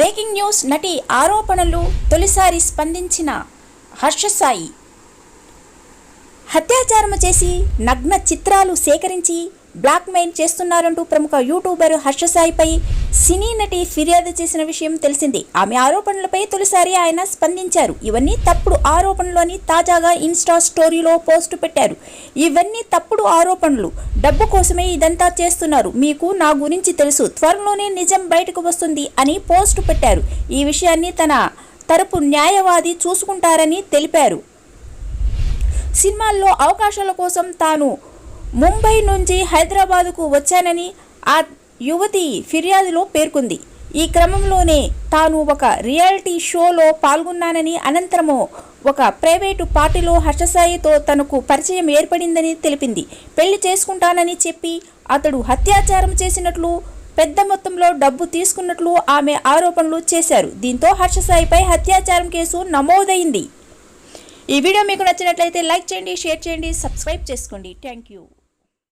Breaking news నటి ఆరోపణలు తొలిసారి స్పందించిన హర్షసాయి. హత్యాచారం చేసి నగ్న చిత్రాలు సేకరించి బ్లాక్మెయిల్ చేస్తున్నారంటూ ప్రముఖ యూట్యూబర్ హర్షసాయిపై సినీ నటి ఫిర్యాదు చేసిన విషయం తెలిసిందే. ఆమె ఆరోపణలపై తొలిసారి ఆయన స్పందించారు. ఇవన్నీ తప్పుడు ఆరోపణలు అని తాజాగా ఇన్స్టా స్టోరీలో పోస్టు పెట్టారు. ఇవన్నీ తప్పుడు ఆరోపణలు. డబ్బు కోసమే ఇదంతా చేస్తున్నారు. మీకు నా గురించి తెలుసు. త్వరలోనే నిజం బయటకు వస్తుంది అని పోస్టు పెట్టారు. ఈ విషయాన్ని తన తరపు న్యాయవాది చూసుకుంటారని తెలిపారు. సినిమాల్లో అవకాశాల కోసం తాను ముంబై నుంచి హైదరాబాదుకు వచ్చానని ఆ యువతి ఫిర్యాదులో పేర్కొంది. ఈ క్రమంలోనే తాను ఒక రియాలిటీ షోలో పాల్గొన్నానని అనంతరము ఒక ప్రైవేటు పార్టీలో హర్షసాయితో తనకు పరిచయం ఏర్పడిందని తెలిపింది. పెళ్ళి చేసుకుంటానని చెప్పి అతడు హత్యాచారం చేసినట్లు పెద్ద మొత్తంలో డబ్బు తీసుకున్నట్లు ఆమె ఆరోపణలు చేశారు. దీంతో హర్షసాయిపై హత్యాచారం కేసు నమోదైంది. ఈ వీడియో మీకు నచ్చినట్లయితే లైక్ చేయండి షేర్ చేయండి సబ్స్క్రైబ్ చేసుకోండి. Thank you.